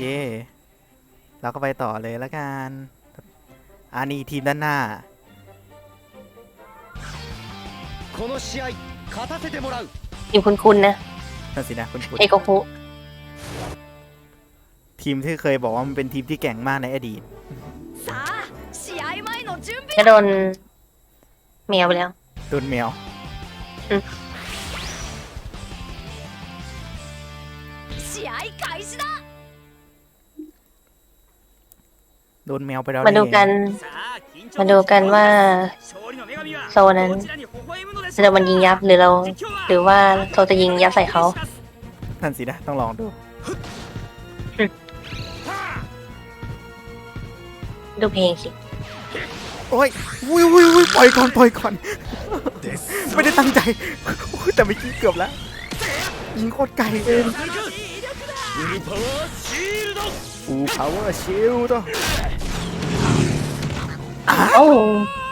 เย่เราก็ไปต่อเลยละกันอันนี้ทีมด้านหน้าทีมคุณคุณนะนั่นสินะคุณคุณเอกโคุทีมที่เคยบอกว่ามันเป็นทีมที่แก่งมากในอดีตจะโดนแมีวไปแล้วโดนแมียว โดนแมวไปแล้วมาดูกัน มาดูกันว่า โซนั้นจะโดนมันยิงยับหรือเรา หรือว่าโซจะยิงยับใส่เขานั่นสินะ ต้องลองดู ดูเพลงสิ โอ้ยวุ้ยวุ้ยวุ้ยปล่อยก่อนปล่อยก่อน ไม่ได้ตั้งใจโอ้ยแต่เมื่อกี้เกือบแล้ว ยิงโคตรไกลเลย เอาว่าชิลตัวเอ้า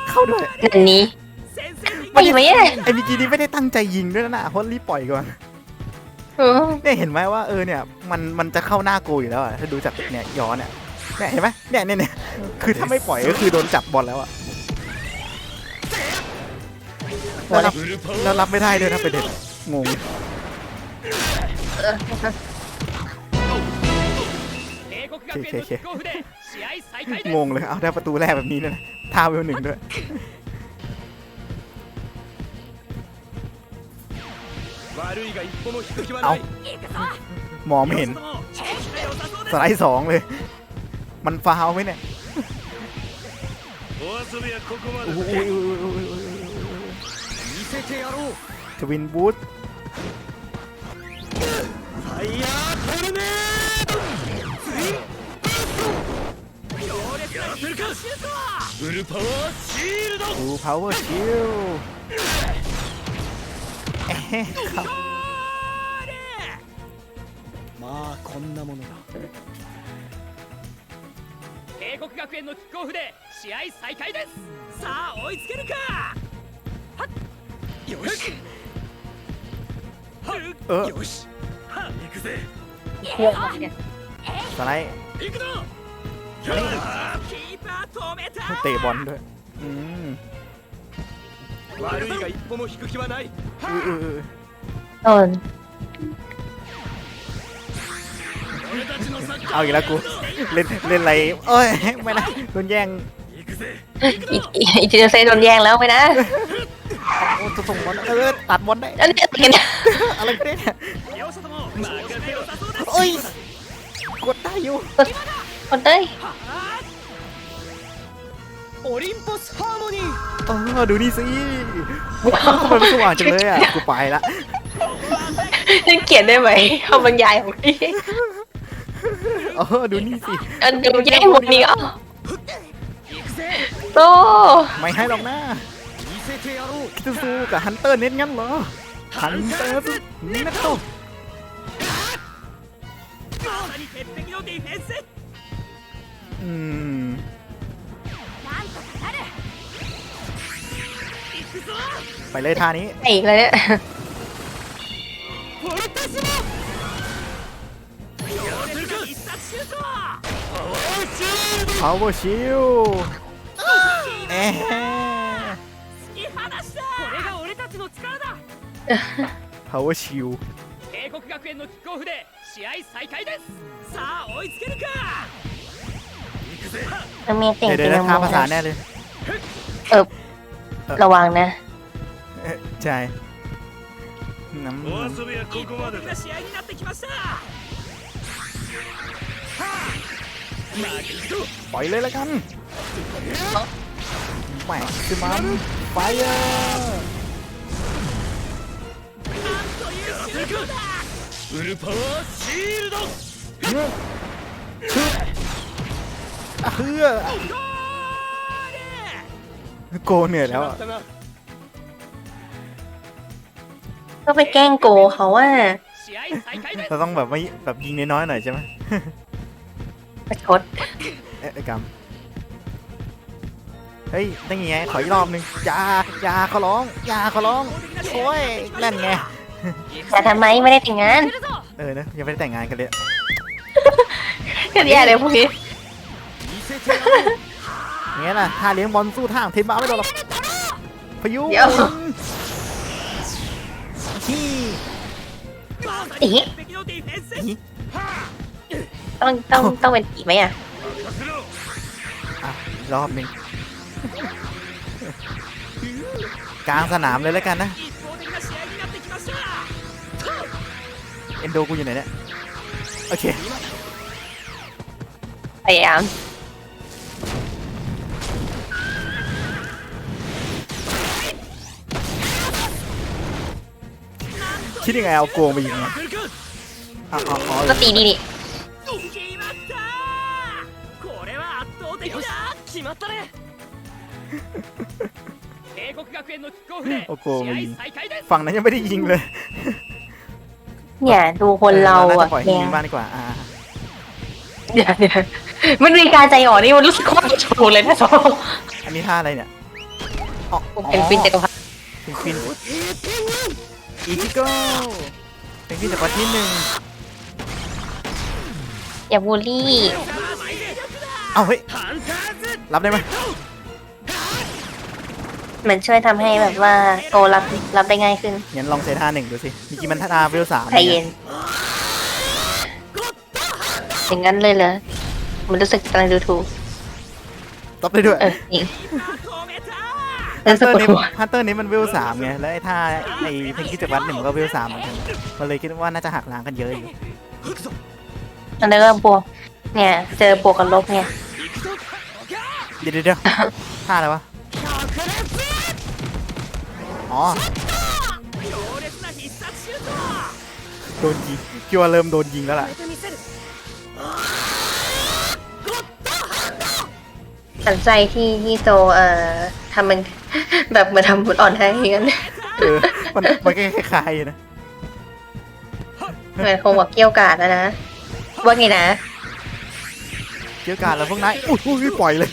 เข้าด้วยอันนี้ไม่ไหมเลยไอ้นนี้นี้ไม่ได้ตั้งใจยิงด้วยนะฮพราะรีบปล่อยก่อนเนี่ยเห็นไหมว่าเออเนี่ยมันมันจะเข้าหน้ากูอยู่แล้วอะถ้าดูจากเนี่ยย้อนเนี่ยเนี่ยเห็นไหมเนี่ยเนี่ยเนี่ยคือถ้าไม่ปล่อยก็คือโดนจับบอลแล้วอะแล้วรับไม่ได้ด้วยนะประเด็นงง เคโอเคโอเคงงเลย เอาได้ประตูแรกแบบนี้นะท่าวเวลหนึ่งด้วย เอามองไม่เห็น สไลด์สองเลย มันฟาวไหมเนี่ยทวินบูธ やらせるか。フルパワーシールド。ブルパワーシールド。えまあこんなものだ。帝国学園のキックオフで試合再開です。さあ追いつけるか。はっ。よし。はよし。はっ行くぜ。スライ行くぞ。 เตะบอลด้วยอืม 悪いが一歩も引く気はない อุ้ยอุ้ยอุ้ย โดน 俺たちのサッカー เอาอีกแล้วกู เล่นเล่นอะไรเอ้ยไม่นะโดนแย่ง 行くぜ อีอีอีจินเซโดนแย่งแล้วไปนะ โอ้จะส่งบอลเออตัดบอลได้ อันนี้ติดกัน อะไรกันเนี่ย 両者とも任せよさそうです โอ้ยกดได้อยู่ กดเลยโอลิมปัสฮาร์โมนีอ๋อดูนี่สิมันเป็นสว่างจังเลยอะ กูไปละจงเขียนได้ไหมคำบรรยายของพี่อ๋อ ดูนี่สิ เออเดียวแย่หมดนี้ก็โตไม่ให้หรอกนะคิตซูกับฮันเตอร์เน้นงั้นเหรอ ฮันเตอร์เน้นโต うん。なんとかなるくぞไปเลยท่านี้。อีกเลย。เนี่ยもやるか必殺シュー。トは power shield 突き放したこれが俺たちの力だ帝国学園のキックオフで試合再開です。さあ追いつけるか？ มันมีติ่ง เดี๋ยว ติ่ เดี๋ยว ง นะ ม ท่า อง ภาษาแน่เลย ระวังนะ เอ๊ะใช่น้ำ びはここまでだ試合になってきました負けじと ปล่อยเลยแล้วกันแหมคือมันไฟเออร์ フルパワーシールド อ่ะ เพื่อโกเหนื่อยแล้วก็ไปแกล้งโกเขาว่า เราต้องแบบไม่แบบยิงน้อยๆหน่อยใช่ไหมประชดเอ๊ะไอ้กำเฮ้ยได้ไงขออีกรอบหนึ่งอยาอยาขอร้องอยาขอร้องโอ้ยแล่นไงแต่ทำไมไม่ได้แต่งงานเออนะยังไม่ได้แต่งงานกันเลยก็แย่เลยพวกนี้ งี้ยนะถ้าเลี้ยงบอลสู้ทางทีมมาไม่โดนหรอกพายุที่ตีต้องต้องต้องเป็นตีไหมอะรอบหนึ่งกลางสนามเลยแล้วกันนะเอ็นโดกูอยู่ไหนเนี่ยโอเคพยายาม คิดยังไงเอาโกงไปยิงอะก็ตีนี่ดิโอ้โหฝั่งนั้นยังไม่ได้ยิงเลยเนี่ยดูคนเราอะเนี่ยบ้านดีกว่าอ่าเดี๋ยวเดี๋ยวมันมีการใจอ่อนนี่มันรู้สึกโคตรถูกเลยนะโซอันนี้ท่าอะไรเนี่ยเป็นฟินจักรพรเป็นฟิน อีทิโก้เป็นที่จับที่หนึ่งอย่าบูลลี่ เอาเฮ้ย รับได้ไหมเหมือนช่วยทำให้แบบว่าโกรับรับได้ง่ายขึ้นงั้นลองเซท่าหนึ่งดูสิมีกี่มันท่าเวลสามใจเย็น อย่างนั้นเลยเหรอ มันรู้สึกกำลังดูถูกตบได้ด้วย เออ ฮันเตอร์นี้ฮันเตอร์นี้มันวิวสามไงแล้วไอ้ท่าไอ้เพนกิจักรวัดเนึ่งก็วิวสามเหมือนกันมันเลยคิดว่าน่าจะหักล้างกันเยอะอยู่อันนี้เริ่มปวกเนี่ยเจอปวกกับลบเนี่ยเดี๋ยวเดี๋ยวท่าอะไรวะอ๋อโดนยิงคิวเริ่มโดนยิงแล้วล่ะสนใจที่ที่โตเอ่อทำมัน แบบเหมือนทำบุญอ่อนให้กัน เออ มันมันก็คล้ายๆนะ เหมือนคงแบบเกี่ยวกาดแล้วนะ ว่าไงนะ เกี่ยวการแล้วพวกนายอุ้ยอุ้ยปล่อยเลย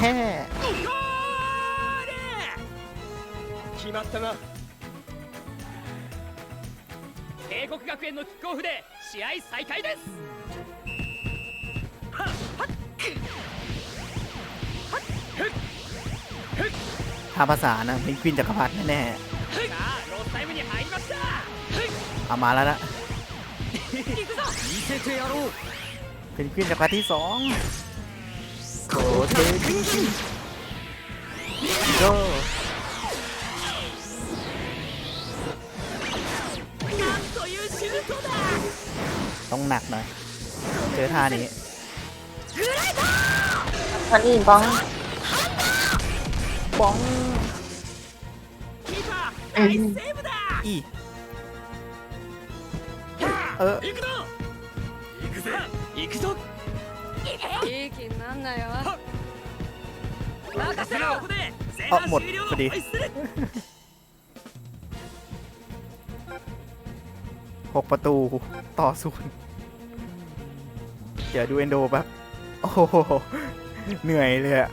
แฮ่ 決まったな のキックオフで試合再開ですはっはっ ทางภาษานะเพนกวินจักรพรรดิแน่ さあロスタイムに入りました ๆเอามาแล้วนะ 行くぞ見せてやろう เพนกวินจักรพรรดิที่สองโกเทเพนกวินโก ต้องหนักหน่อย เจอท่านี้ พันนี่บ้องบ้องอี เออเอาหมดพอดี 6 ประตูต่อศูนเดี๋ยวดูเอนโดแบบโอ้โหเหนื่อยเลยอะ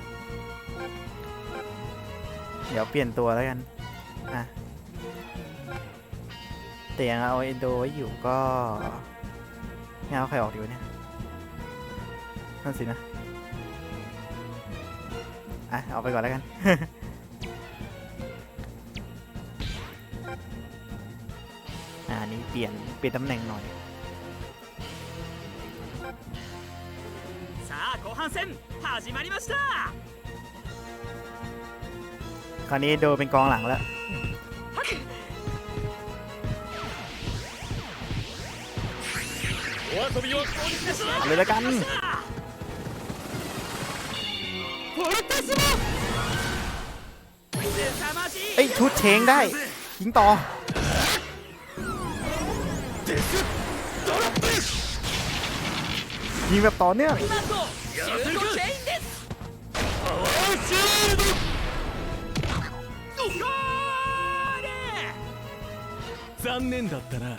เดี๋ยวเปลี่ยนตัวแล้วกันอะเตียงเอาเอนโดไว้อยู่ก็ไม่เอาใครออกดีวะเนี่ย นั่นสินะ อะ เอาไปก่อนแล้วกัน เปลี่ยนเปลี่ยนตำแหน่งหน่อย さあ後半戦始まりました คราวนี้โดเป็นกองหลังแล้ว お遊びはここにしましょう เอาเลยแล้วกัน 凄まじい เอ้ย ชุดเชงได้ ยิงต่อ ยิงแบบต่อเนื่อง 今とシュートチェインですゴール残念だったな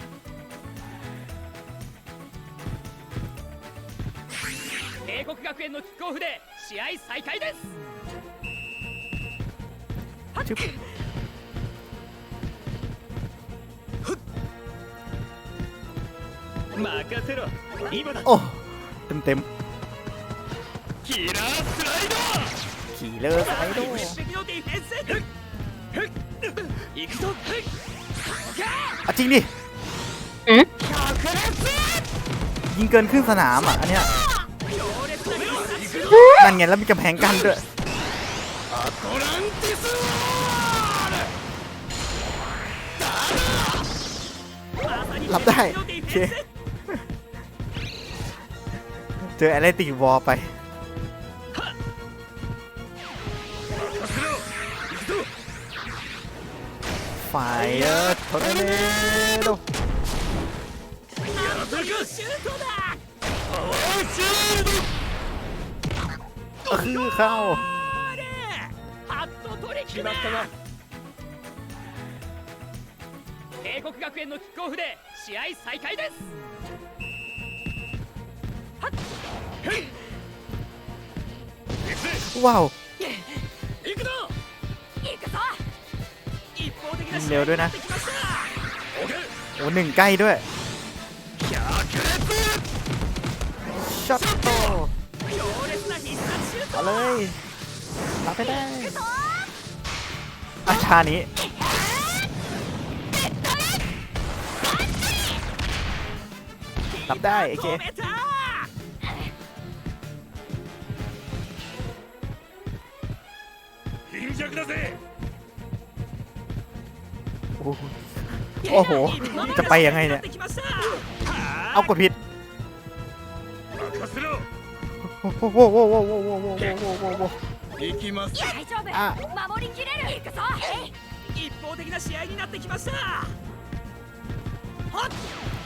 帝国学園のキックオフで 試合再開です ชึบ 任せろ今だ โอ้ เต็มๆขี่ร์สไลด์คีร์สไลด์อจริงดิยิงเกินครึ่งสนามอะอันเนี้ยนั่นไงแล้วมีกำแพงกั้นด้วยรับได้โอเค จอแอตเลติวอไป ไฟเออร์ทอร์นาโดคือเข้า帝国学園のキックオフで試合再開です ว้าวยิงเร็วด้วยนะ โอ้หนึ่งใกล้ด้วยช็อตโตเอาเลยรับไปได้อาชานี้รับได้ โอเค โอ้โห จะไปยังไงเนี่ย เอากดผิดโอ้โหโอ้โหโอ้โหโอ้โหโอ้โหโอ้โหอะ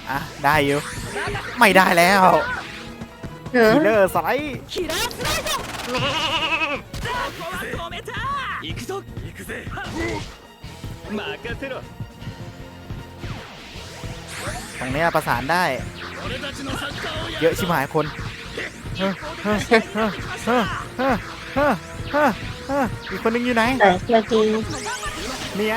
อะได้อยู่ไม่ได้แล้วคิลเลอร์สไลด์ ตรงนี้ประสานได้ เยอะชิบหายคนอีกคนนึงอยู่ไหนเมื่อกี้นี่ไง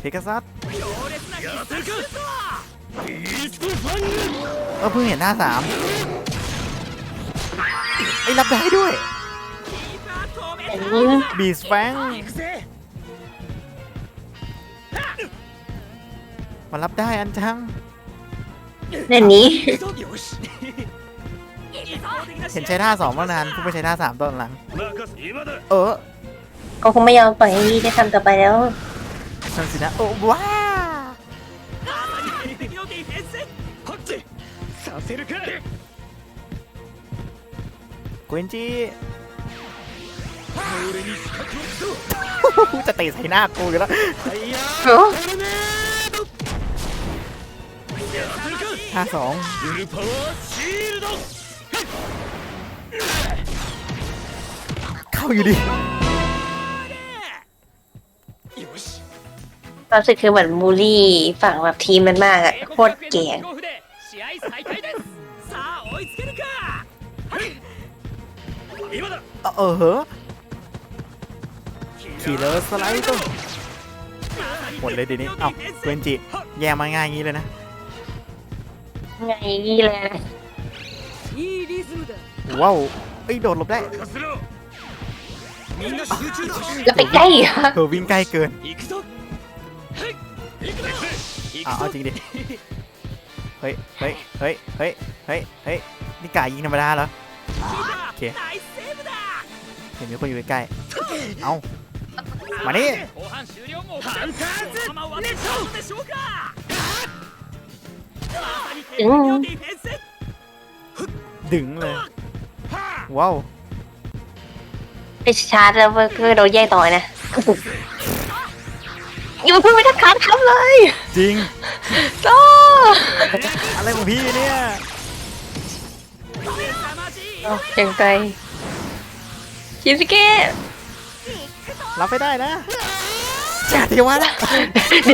เฮกัซัสเออเพิ่งเห็นหน้าสามไอ้รับได้ด้วย บีสแฟงมารับได้อันจังเล่นี้ เห็นใช้ท่าสองเมื่อนานผู้ไปใช้ท่าสามตอนหลัง เออก็คงไม่ยอมปล่อยให้ได้ทำต่อไปแล้วสันสินะโอ้ว้าเกวนจี้ จะเตะใส่หน้ากูอยู่แล้วห้าสองเข้าอยู่ดิรู้สึกคือเหมือนมูลี่ฝั่งแบบทีมมันมากอะโคตรเก่งเออเฮ้ ขี่เลยสไลด์ตุ้มหมดเลยเดี๋ยวนี้เอ้าเวนจิแย่มาง่ายงี้เลยนะง่ายงี้เลยว้าวไอ้โดดหลบได้จะไปใกล้เธอวิ่งใกล้เกินอ้าวจริงดิเฮ้ยเฮ้ยเฮ้ยเฮ้ยเฮ้ยเฮ้ยนี่กายยิงธรรมดาเหรอโอเคเห็นมีคนอยู่ใกล้เอ้า มานี่ดึงเลย ว้าวไปชาร์จแล้วก็โดนแย่ต่อยนะยังพูดไม่ทันขาดคำเลย จริงต่ออะไรของพี่เนี่ยเอาอย่างไรชิสเกะ รับไม่ได้นะจ่าเทวะละเท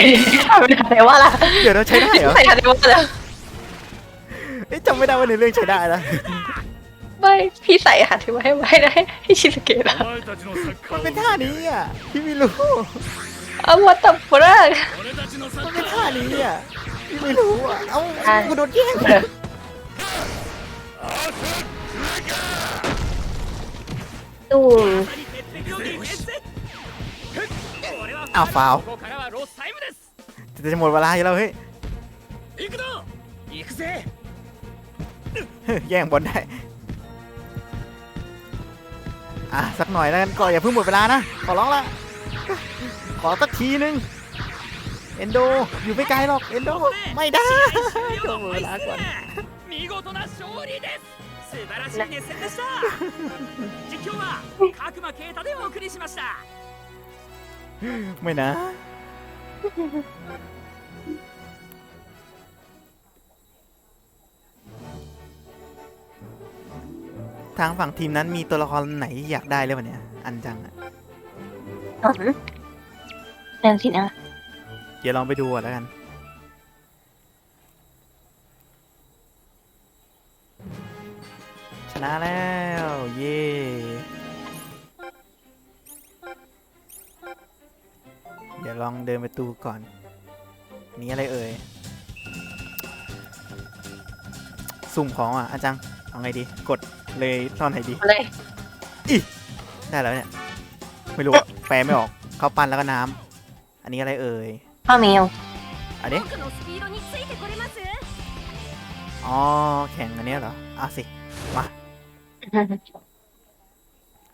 นว่ละเดี๋ยวเราใช้ได้เหรอไม่ทวะเลยเจ้วจำไม่ได้ว่าในเรื่องใช้ได้นะไม่พี่ใส่หานถือไว้ไว้ได้ให้ชิสเกะละมันเป็นท่านี้อะพี่ไม่รู้เอาวัตถุพลังมันเป็นท่านี้อะพี่ไม่รู้อะเอากูโดนแย่งตู้อ้าวฟาว ここからはロスタイムです จะหมดเวลาอยู่แล้วเฮ้ย 行くぞ行くぜ แย่งบอลได้ อ่ะ สักหน่อยแล้วกันก็อย่าเพิ่งหมดเวลานะ ขอร้องละ ขอสักทีนึง เอนโด อยู่ไม่ไกลหรอก เอนโด ไม่ได้ 終 ก็ 了 หมด の เว ホイッ ลาก่อน スル見事な勝利です素晴らしい熱戦でした実況は角間啓太でお送りしました ไม่นะ ทางฝั่งทีมนั้นมีตัวละครไหนอยากได้หรือเปล่าเนี่ย อันจังอะนั่นสินะ เดี๋ยวลองไปดูก่อนแล้วกัน ชนะแล้ว เย่ องเดินไปดูก่อน นี่อะไรเอ่ย สุ่มของอ่ะอาจัง เอาไงดี กดเลยตอนไหนดี เลย ได้แล้วเนี่ย ไม่รู้อะแปลไม่ออกข้าวปั้นแล้วก็น้ำ อันนี้อะไรเอ่ย ข้าวเหนียว อันนี้ 僕のスピードについてこれます อ๋อ แข่งอันเนี้ยเหรอเอาสิ มา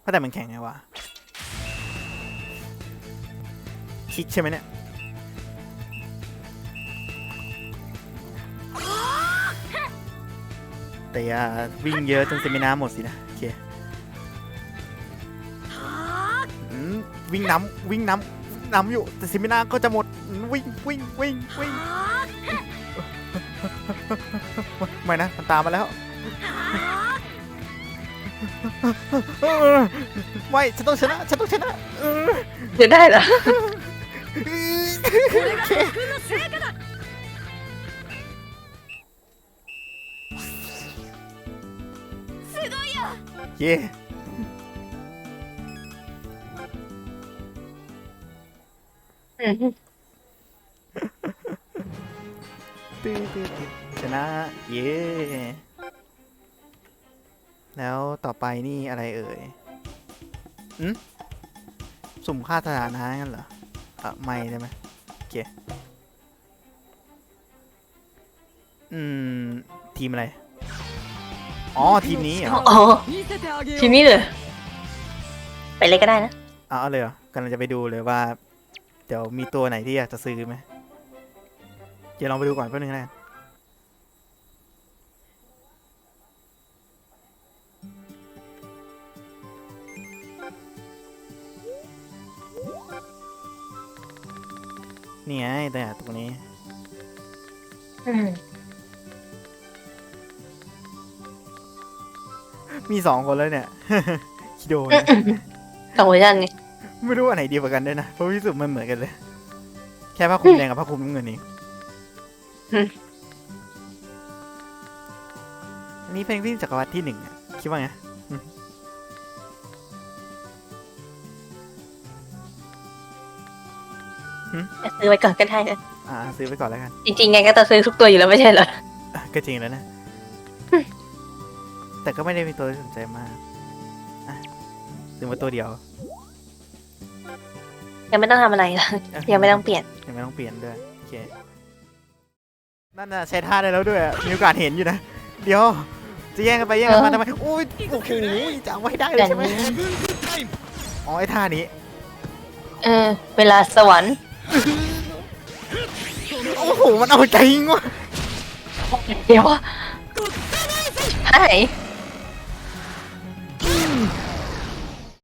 ก็แต่มันแข่งไงวะ คลิกใช่ไหมเนี่ยแต่อย่าวิ่งเยอะจนเซมินาหมดสินะโอเคอืมวิ่งน้ำวิ่งน้ำน้ำอยู่แต่เซมินาก็จะหมดอืมวิ่งวิ่งวิ่งวิ่งไม่นะมันตามมาแล้วเออไม่ฉันต้องชนะฉันต้องชนะเออจะได้เหรอ เย่ตื้อตื้อตื้อชนะ เย่แล้วต่อไปนี่อะไรเอ่ยอืมสุ่มค่าสถานะงั้นเหรอ อะไม่ได้ไหมโอเค อืม ทีมอะไร อ๋อ ทีมนี้อ๋อทีมนี้เลยไปเลยก็ได้นะ อะเอาเลยกำลังจะไปดูเลยว่า เดี๋ยวมีตัวไหนที่อยากจะซื้อไหม เดี๋ยวลองไปดูก่อนแป๊บนึงนะ ไงแต่ตัวนี้ อืมมีสองคนแล้วเนี่ย คิโดเนี่ยสองเวอร์ชันไงไม่รู้อันไหนดีกว่ากันด้วยนะ เพราะวิสุมันเหมือนกันเลย แค่ผ้าคลุมแดงกับผ้าคลุมน้ำเงินนี่อันนี้เพลงที่จักรวรรดิที่หนึ่งอะคิดว่าไง ซื้อไว้ก่อนก็ได้นะอ่าซื้อไปก่อนแล้วกัน จริงๆไงก็จะซื้อทุกตัวอยู่แล้วไม่ใช่เหรออะก็จริงแล้วนะ แต่ก็ไม่ได้มีตัวที่สนใจมากอะซื้อมาตัวเดียวยังไม่ต้องทำอะไรล่ะยังไม่ต้องเปลี่ยน ยังไม่ต้องเปลี่ยนด้วยโอเคนั่นน่ะใช้ท่าได้แล้วด้วยอะมีโอกาสเห็นอยู่นะ เดี๋ยว จะแย่งกันไปแย่งกันมาทำไมโอ้ยโอ้โหจะเอาไว้ได้เลยใช่ไหมอ๋อไอ้ท่านี้ เออ เวลาสวรรค์ โอ้โห มันเอาใจจริงวะเดี๋ยวให้